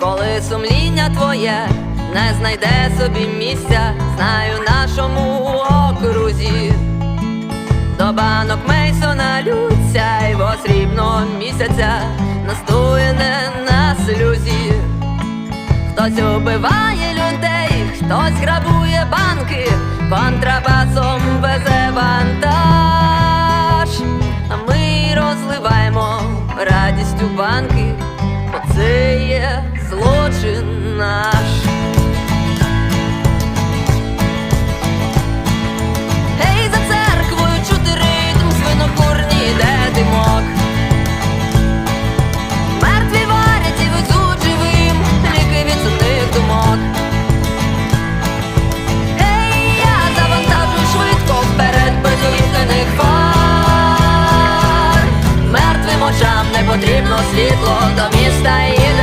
коли сумління твоє не знайде собі місця, знаю нашому окрузі, до банок Мейсона лються, і срібного місяця настує не на сльозі. Хтось убиває людей, хтось грабує банки, контрабасом везе вантаж, а ми розливаємо радість у банки. Оце є потрібно світло до міста їде.